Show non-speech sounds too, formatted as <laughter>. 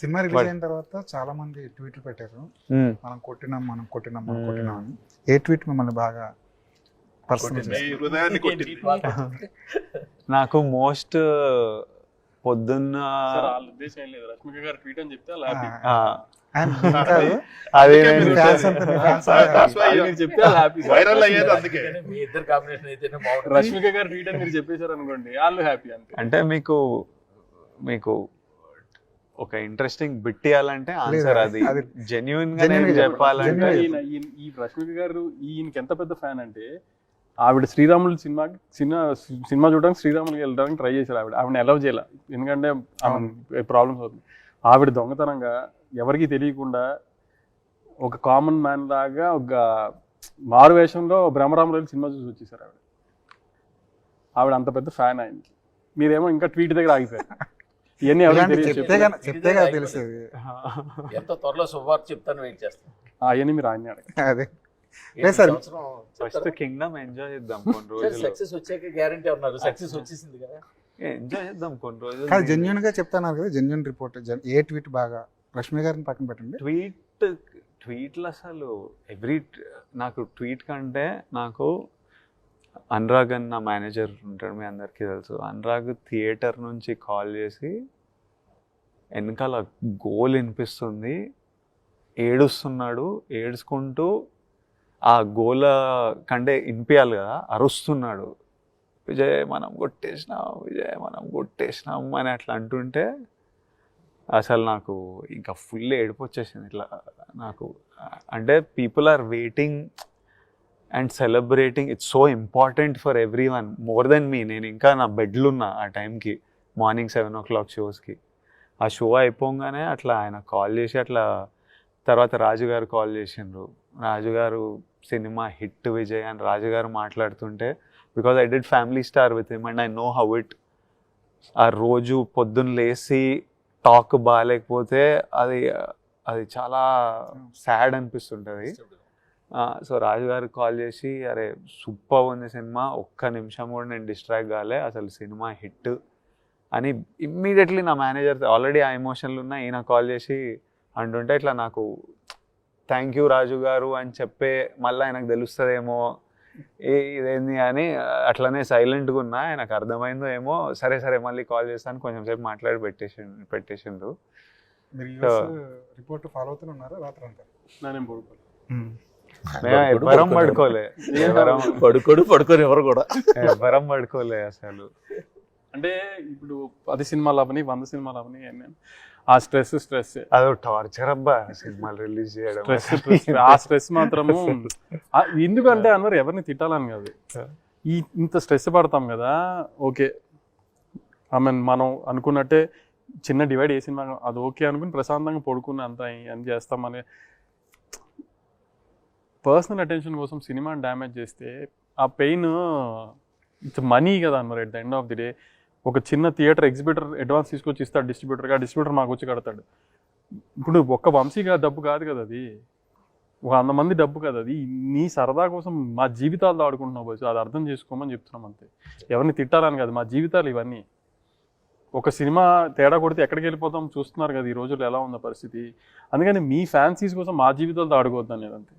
Cinema release అయిన తర్వాత చాలా మంది ట్వీట్లు పెట్టారు. మనం కొట్టినాం మనం కొట్టినాం మనం. కొట్టినాం అని. ఏ ట్వీట్ మిమ్మల్ని బాగా నాకు మోస్ట్ పొద్దున్న సార్ వాళ్ళ ఉద్దేశం ఏం లేదు. రష్మిక గారు ట్వీట్ అని చెప్తే <laughs> మీరు రష్మిక గారు ట్వీట్ అని చెప్పేశారు అనుకోండి వాళ్ళు హ్యాపీ అంటే మీకు మీకు ఒక ఇంట్రెస్టింగ్ బిట్ ఇవ్వాలంటే ఆన్సర్ అది. జెన్యున్గా నేను చెప్పాలంటే ఈ రష్మిక గారు ఈయనకి ఎంత పెద్ద ఫ్యాన్ అంటే ఆవిడ శ్రీరాములు సినిమా సినిమా సినిమా చూడడానికి శ్రీరాములకి వెళ్ళడానికి ట్రై చేశారు ఆవిడ. ఆవిడ అలౌ చేయాల. ఎందుకంటే ఆమె ప్రాబ్లమ్స్ అవుతుంది. ఆవిడ దొంగతనంగా ఎవరికి తెలియకుండా ఒక కామన్ మ్యాన్ లాగా ఒక మారు వేషంలో బ్రహ్మరాములు సినిమా చూసి వచ్చేసారు ఆవిడ. ఆవిడ అంత పెద్ద ఫ్యాన్ ఆయనకి. మీరేమో ఇంకా ట్వీట్ దగ్గర ఆగిపోయారు. <laughs> ఇవన్నీ చెప్తే కదా చెప్తే కదా <laughs> ఎంత త్వరలో శుభవార్త చెప్తాను వెయిట్ చేస్తాను. అవన్నీ మీరు ఆయన అదే. లేదు సార్. ఫస్ట్ కింగ్డమ్ ఎంజాయ్ చేద్దాం కొన్ని రోజులు సక్సెస్ వచ్చాక గ్యారంటీ ఉన్నారు. సక్సెస్ వచ్చేసింది కదా. ఎంజాయ్ చేద్దాం కొన్ని రోజులు కాదు జెన్యున్గా చెప్తున్నారు కదా జెన్యున్ రిపోర్ట్ ఏ ట్వీట్ బాగా? రష్మి గారిని పక్కన పెట్టండి. ట్వీట్ ట్వీట్లు అసలు ఎవ్రీ నాకు ట్వీట్ కంటే నాకు అనురాగ్ అని నా మేనేజర్ ఉంటాడు మీ అందరికీ తెలుసు. అనురాగ్ థియేటర్ నుంచి కాల్ చేసి వెనకాల గోల్ వినిపిస్తుంది. ఏడుస్తున్నాడు. ఏడుచుకుంటూ ఆ గోల కంటే వినిపించాలి కదా. అరుస్తున్నాడు. విజయ్ మనం కొట్టేసినాం. విజయ్ మనం కొట్టేసినాం అని అట్లా అంటుంటే అసలు నాకు ఇంకా ఫుల్ ఏడుపు వచ్చేసింది. ఇట్లా నాకు అంటే people are waiting and celebrating it's so important for everyone more than me నేను ఇంకా నా బెడ్లున్నా ఆ టైంకి మార్నింగ్ సెవెన్ ఓ క్లాక్ షోస్కి ఆ షో అయిపోగానే అట్లా ఆయన కాల్ చేసి అట్లా తర్వాత రాజుగారు కాల్ చేసిండ్రు. రాజుగారు సినిమా హిట్ విజయ్ అని రాజుగారు మాట్లాడుతుంటే because I did family star with him and I know how it ఆ రోజు పొద్దున్న లేచి టాక్ బాగాలేకపోతే అది అది చాలా సాడ్ అనిపిస్తుంటుంది. సో రాజుగారు కాల్ చేసి అరే సూపర్ ఉంది సినిమా ఒక్క నిమిషం కూడా నేను డిస్ట్రాక్ట్ కాలే అసలు సినిమా హిట్ అని ఇమ్మీడియట్లీ నా మేనేజర్ ఆల్రెడీ ఆ ఎమోషన్లు ఉన్నా ఈయన కాల్ చేసి అంటుంటే ఇట్లా నాకు థ్యాంక్ యూ రాజు గారు అని చెప్పే మళ్ళీ ఆయనకు తెలుస్తుందేమో ఏ ఇదేంది అని అట్లనే సైలెంట్గా ఉన్నా ఆయనకు అర్థమైందో ఏమో సరే సరే మళ్ళీ కాల్ చేస్తాను కొంచెం సేపు మాట్లాడి పెట్టేసి పెట్టేసిండ్రు. రిపోర్ట్ ఫాలో అవుతూనే ఉన్నారా? రాత్రి అంతా? నేనేం పడుకోను మేము ఎవ్వరం పడుకోలే. ఎవ్వరం పడుకోడు పడుకోని ఎవరు కూడా. ఎవ్వరం పడుకోలే అసలు. అంటే ఇప్పుడు పది సినిమాలు అవని వంద సినిమాలు అవని ఆ స్ట్రెస్ స్ట్రెస్. అదో టార్చర్ అబ్బా సినిమాలు రిలీజ్ చేయడం. స్ట్రెస్ ఆ స్ట్రెస్ మాత్రము ఎందుకంటే అన్నారు ఎవరిని తిట్టాలని కాదు. ఈ ఇంత స్ట్రెస్ పడతాం కదా ఓకే. ఐ మీన్ మనం అనుకున్నట్టే చిన్న డివైడ్ ఏ సినిమా అది ఓకే అనుకుని ప్రశాంతంగా పడుకుని అంత అని చేస్తామని పర్సనల్ అటెన్షన్ కోసం సినిమాని డ్యామేజ్ చేస్తే ఆ పెయిన్ ఇట్స్ మనీ కదా అన్నారు at the end of the day ఒక చిన్న థియేటర్ ఎగ్జిబిటర్ అడ్వాన్స్ తీసుకొచ్చి ఇస్తాడు డిస్ట్రిబ్యూటర్గా డిస్ట్రిబ్యూటర్ మాకు వచ్చి కడతాడు. ఇప్పుడు ఒక్క వంశీగా డబ్బు కాదు కదా అది. ఒక వంద మంది డబ్బు కదా అది. నీ సరదా కోసం మా జీవితాలతో ఆడుకుంటున్నావు బస్సు అది అర్థం చేసుకోమని చెప్తున్నాం అంతే. ఎవరిని తిట్టాలని కాదు మా జీవితాలు ఇవన్నీ. ఒక సినిమా తేడా కొడితే ఎక్కడికి వెళ్ళిపోతాం చూస్తున్నారు కదా ఈ రోజుల్లో ఎలా ఉందో పరిస్థితి. అందుకని మీ ఫ్యాన్సీస్ కోసం మా జీవితాలతో ఆడుకోవద్దు నేను అంతే.